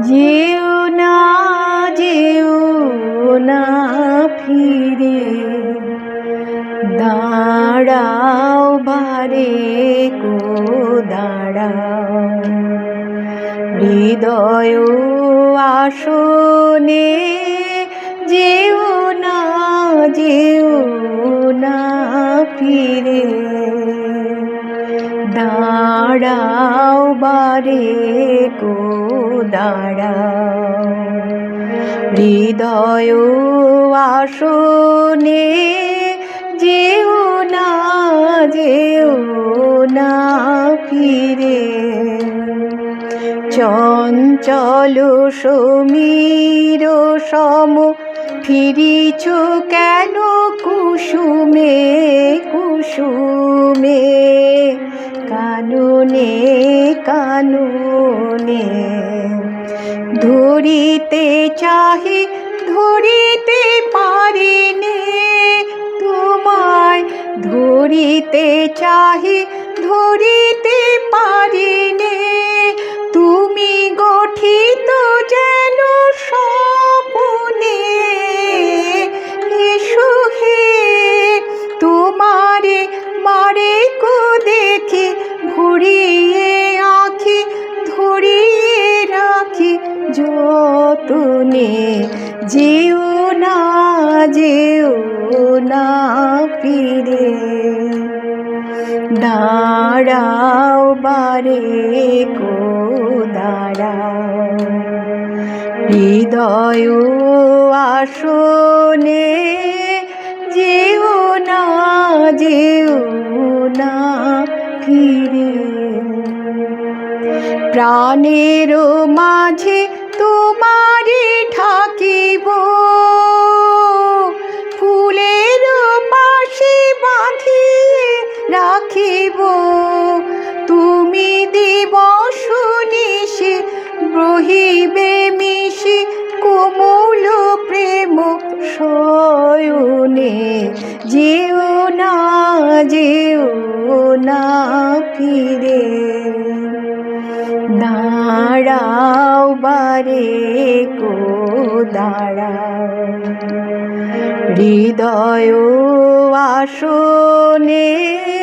যেও না যেও না ফিরে। দাঁড়াও বারে গো দাঁড়াও। হৃদয় আসনে যেও না যেও না ফিরে। দাঁড়াও বারে গো দাঁড়াও হৃদয় আসনে যেও না যেও না ফিরে। চঞ্চল সমীর সম ফিরিছ কেন কুসুমে কুসুমে? কানুনে। ধরিতে চাহি, ধরিতে পারিনে। তোমায় ধরিতে চাহি, ধরিতে পারিনে। তুমি গঠিত যেন স্বপনে। সুখে তোমারে মারে কো দেখে ভরিয়ে যতনে যেও না যেও না ফিরে। দাঁড়াও বারে কো দাঁড়াও হৃদয় আসনে যেও না যেও না ফিরে। প্রাণের মাঝে তোমারে দাঁড়াও বারে কো দাঁড়াও। হৃদয় আসনে